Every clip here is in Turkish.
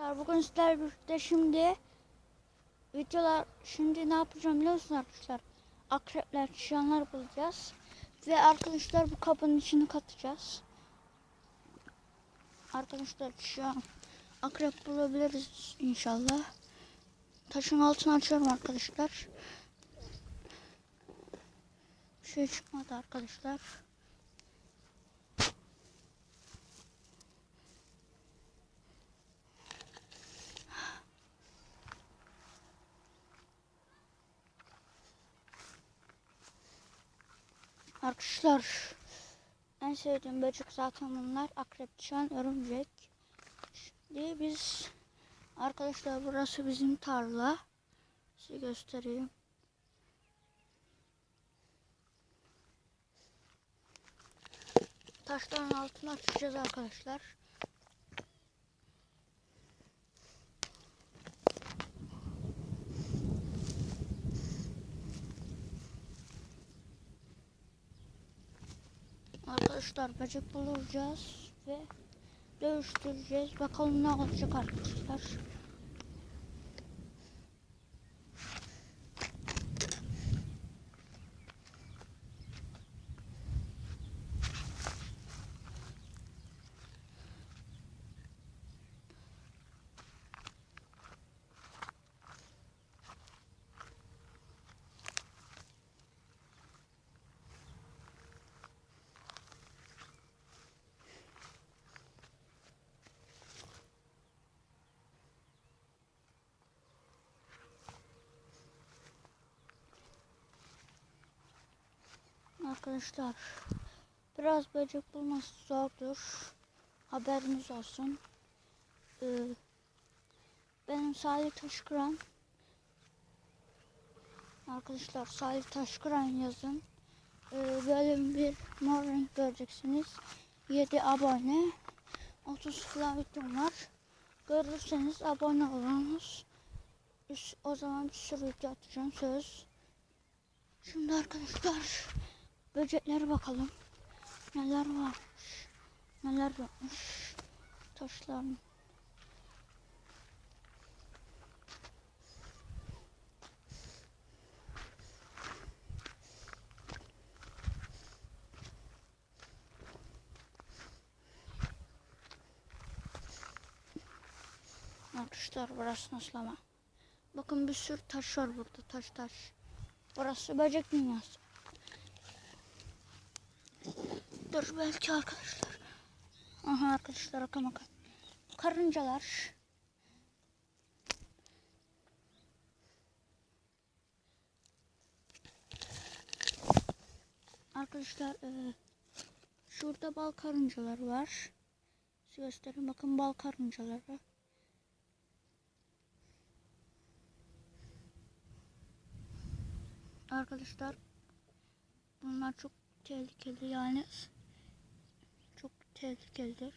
Arkadaşlar bugün sizlerle birlikte şimdi videolar şimdi ne yapacağım biliyor musunuz arkadaşlar? Akrepler, çıyanlar bulacağız. Ve arkadaşlar bu kabın içine katacağız. Arkadaşlar şu an akrep bulabiliriz inşallah. Taşın altını açıyorum arkadaşlar. Bir şey çıkmadı arkadaşlar. Arkadaşlar en sevdiğim böcek zaten bunlar. Akrep, çan, örümcek. Şimdi biz arkadaşlar burası bizim tarla. Size göstereyim. Taşların altına açacağız arkadaşlar. Arkadaşlar bulacağız ve dövüştüreceğiz. Bakalım ne olacak arkadaşlar. Arkadaşlar biraz böcek bulması zordur. Haberiniz olsun. Ee, benim Salih Taşkıran. Arkadaşlar Salih Taşkıran yazın. Ee, bölüm bir mor renk göreceksiniz. 7 abone. 30 falan videom var. Görürseniz abone olunuz. O zaman bir sürü video atacağım söz. Şimdi arkadaşlar böceklere bakalım. Neler varmış. Neler yokmuş. Taşların. Arkadaşlar burası nasıl ama. Bakın bir sürü taş var burada. Taş taş. Burası böcek dünyası. Dur belki arkadaşlar. Aha arkadaşlar bakın bakın. Karıncalar. Arkadaşlar e, şurada bal karıncalar var. Size göstereyim bakın bal karıncaları. Arkadaşlar bunlar çok tehlikeli yani tehlikelidir.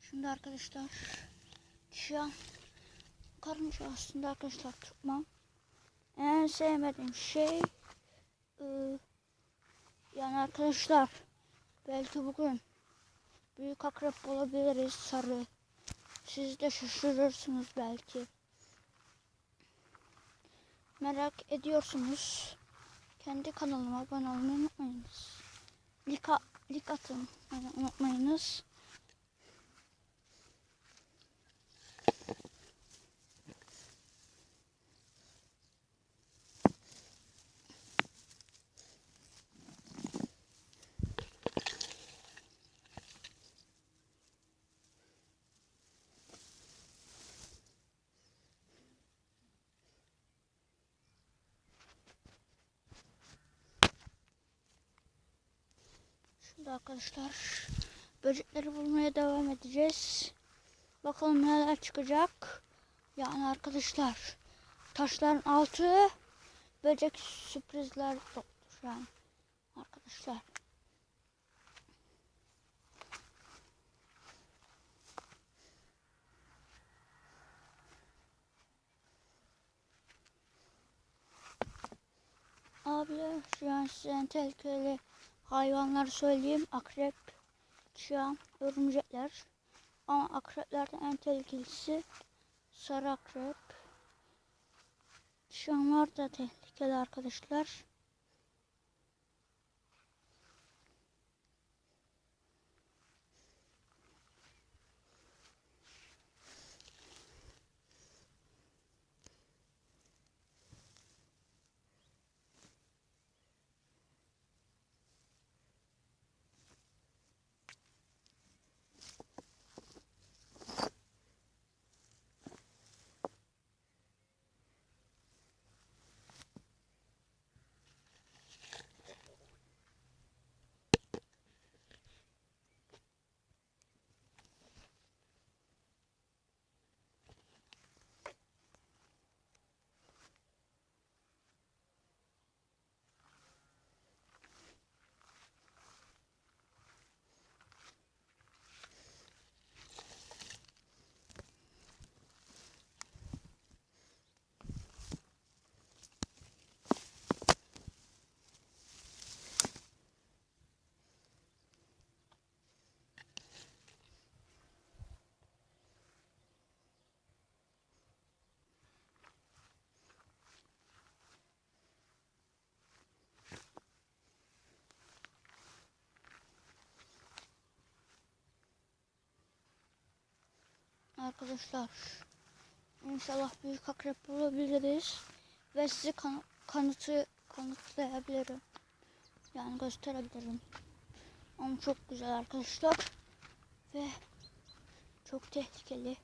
Şimdi arkadaşlar şu an karınca aslında arkadaşlar tutmam. En sevmediğim şey ıı, yani arkadaşlar belki bugün büyük akrep bulabiliriz sarı. Siz de şaşırırsınız belki. Merak ediyorsunuz. Kendi kanalıma abone olmayı unutmayınız. Lik, a- lik atın yani unutmayınız. Şimdi arkadaşlar böcekleri bulmaya devam edeceğiz. Bakalım neler çıkacak. Yani arkadaşlar taşların altı böcek sürprizler doludur yani arkadaşlar. Abi şu an size en tehlikeli hayvanları söyleyeyim. Akrep, çıyan, örümcekler. Ama akreplerden en tehlikelisi sarı akrep. Şanlar da tehlikeli arkadaşlar. Arkadaşlar inşallah büyük akrep bulabiliriz ve size kan- kanıtı kanıtlayabilirim. Yani gösterebilirim. Ama çok güzel arkadaşlar ve çok tehlikeli.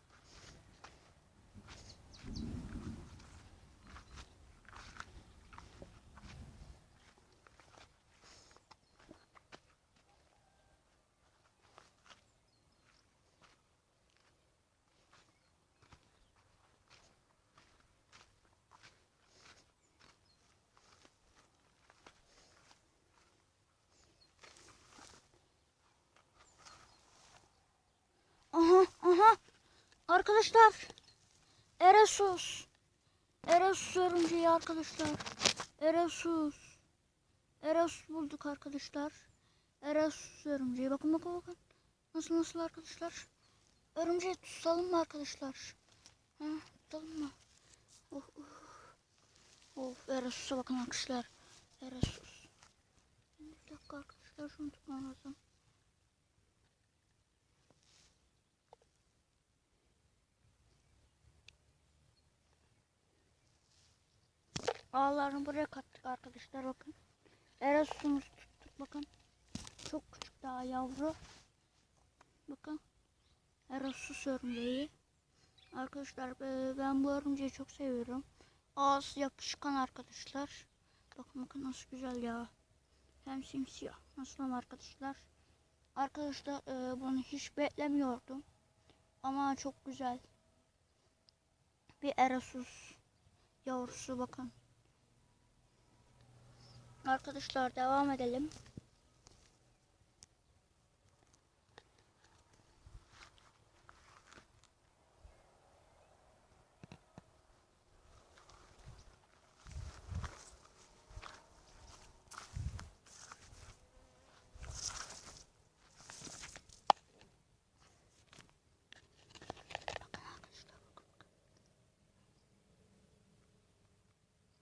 Aha aha arkadaşlar Eresus. Eresus örümceği arkadaşlar. Eresus. Eresus bulduk arkadaşlar. Eresus örümceği bakın bakın bakın. Nasıl nasıl arkadaşlar? Örümceği tutalım mı arkadaşlar? Ha, tutalım mı? Of of. Of Eresus'a bakın arkadaşlar. Eresus bir dakika arkadaşlar şunu tutmam lazım Ağlarını buraya kattık arkadaşlar bakın. Erasmus'umuzu tuttuk bakın. Çok küçük daha yavru. Bakın. Erasmus örümceği. Arkadaşlar e, ben bu örümceği çok seviyorum. Ağzı yapışkan arkadaşlar. Bakın bakın nasıl güzel ya. Hem simsiyah. Nasıl ama arkadaşlar. Arkadaşlar e, bunu hiç beklemiyordum. Ama çok güzel. Bir Erasmus yavrusu bakın. Arkadaşlar devam edelim.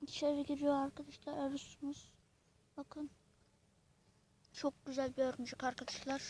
İçeri giriyor arkadaşlar arıyorsunuz. Bakın. Çok güzel bir örümcek arkadaşlar.